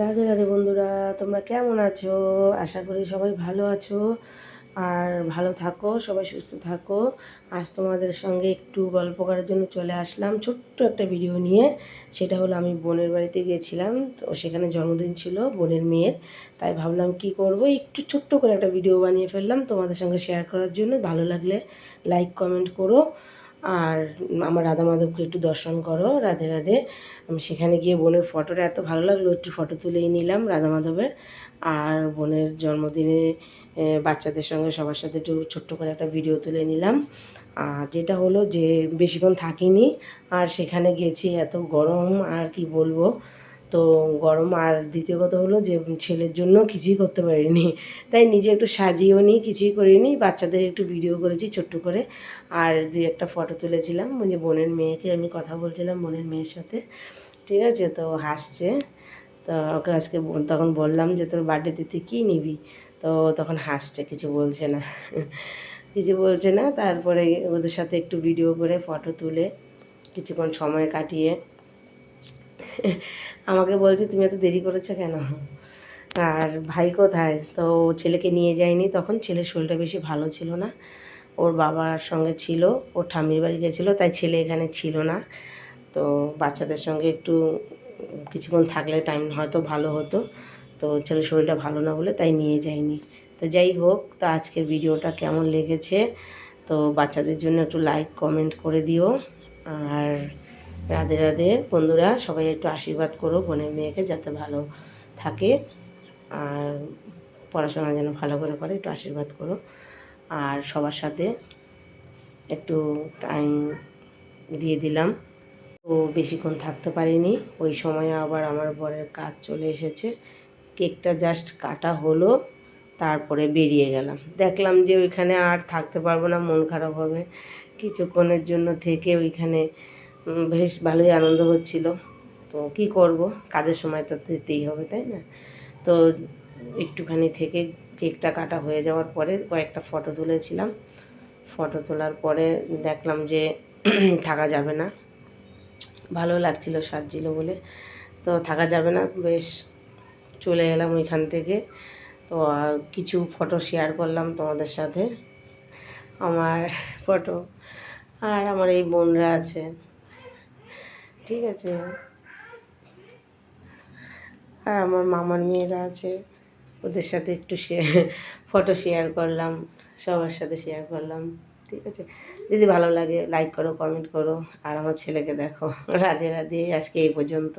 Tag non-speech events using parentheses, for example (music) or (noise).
রাধে রাধে বন্ধুরা, তোমরা কেমন আছো? আশা করি সবাই ভালো আছো। আর ভালো থাকো, সবাই সুস্থ থাকো। আজ তোমাদের সঙ্গে একটু গল্প করার জন্য চলে আসলাম। ছোট্ট একটা ভিডিও নিয়ে। সেটা হলো, আমি বোনের বাড়িতে গিয়েছিলাম। তো সেখানে জন্মদিন ছিল, বোনের মেয়ের। তাই ভাবলাম, কি করব? একটু ছোট্ট করে একটা ভিডিও বানিয়ে ফেললাম তোমাদের সঙ্গে শেয়ার করার জন্য। ভালো লাগলে লাইক কমেন্ট করো। আর আমার রাধা মাধবকে একটু দর্শন করো, রাধে রাধে। আমি সেখানে গিয়ে বোনের ফটোটা, এত ভালো লাগল, একটু ফটো তুলেই নিলাম রাধা মাধবের আর বোনের জন্মদিনে বাচ্চাদের সঙ্গে সবার সাথে একটু ছোট্ট করে একটা ভিডিও তুলে নিলাম। আর যেটা হলো যে, বেশিক্ষণ থাকিনি, আর সেখানে গেছি, এত গরম, আর কি বলব। তো গরম, আর দ্বিতীয় কথা হলো যে ছেলের জন্য কিছুই করতে পারিনি। তাই নিজে একটু সাজিয়েও নিই, কিছুই করিনি। বাচ্চাদের একটু ভিডিও করেছি ছোট্ট করে। আর দুই একটা ফটো তুলেছিলাম যে বোনের মেয়েকে আমি কথা বলছিলাম বোনের মেয়ের সাথে। ঠিক আছে? তো হাসছে। তো ওকে আজকে তখন বললাম যে তোর বার্থডেতে তুই কী নিবি? তো তখন হাসছে, কিছু বলছে না। কিছু বলছে না। তারপরে ওদের সাথে একটু ভিডিও করে ফটো তুলে কিছুক্ষণ সময় কাটিয়ে আমাকে বলছে, তুমি এত দেরি করেছ কেন? আর ভাই কোথায়? তো ছেলেকে নিয়ে যায়নি। তখন ছেলের শরীরটা বেশি ভালো ছিল না। ওর বাবার সঙ্গে ছিল, ওর ঠাম্মির বাড়ি গেছিল, তাই ছেলে এখানে ছিল না। তো বাচ্চাদের সঙ্গে একটু কিছুক্ষণ থাকলে টাইম হয়তো ভালো হতো। তো ছেলের শরীরটা ভালো না বলে তাই নিয়ে যায়নি। তো যাই হোক, তো আজকের ভিডিওটা কেমন লেগেছে? তো বাচ্চাদের জন্য একটু লাইক কমেন্ট করে দিও। আর রাধে রাধে। বন্ধুরা, সবাই একটু আশীর্বাদ করো বোনের মেয়েকে যাতে ভালো থাকে। আর পড়াশোনা যেন ভালো করে করে, একটু আশীর্বাদ করো। আর সবার সাথে একটু টাইম দিয়ে দিলাম। তো বেশিক্ষণ থাকতে পারিনি। ওই সময় আবার আমার বরের কাজ চলে এসেছে। কেকটা জাস্ট কাটা হলো, তারপরে বেরিয়ে গেলাম। দেখলাম যে ওইখানে আর থাকতে পারব না, মন খারাপ হবে। কিছুক্ষণের জন্য থেকে ওইখানে বেশ ভালোই আনন্দ হচ্ছিল। তো কি করব? কাজের সময় তো দিতেই হবে, তাই না? তো একটুখানি থেকে কেকটা কাটা হয়ে যাওয়ার পরে কয়েকটা ফটো তুলেছিলাম। ফটো তোলার পরে দেখলাম যে (clears throat) থাকা যাবে না। ভালো লাগছিল, সাজছিল বলে। তো থাকা যাবে না, বেশ চলে এলাম ওইখান থেকে। তো কিছু ফটো শেয়ার করলাম তোমাদের সাথে। আমার ফটো। আর আমার এই বোনরা আছে। ঠিক আছে। আর আমার মামার মেয়েরা আছে, ওদের সাথে একটু ফটো শেয়ার করলাম, সবার সাথে শেয়ার করলাম, ঠিক আছে। যদি ভালো লাগে লাইক করো কমেন্ট করো, আর আমার ছেলেকে দেখো। রাধে রাধে, আজকে এই পর্যন্ত।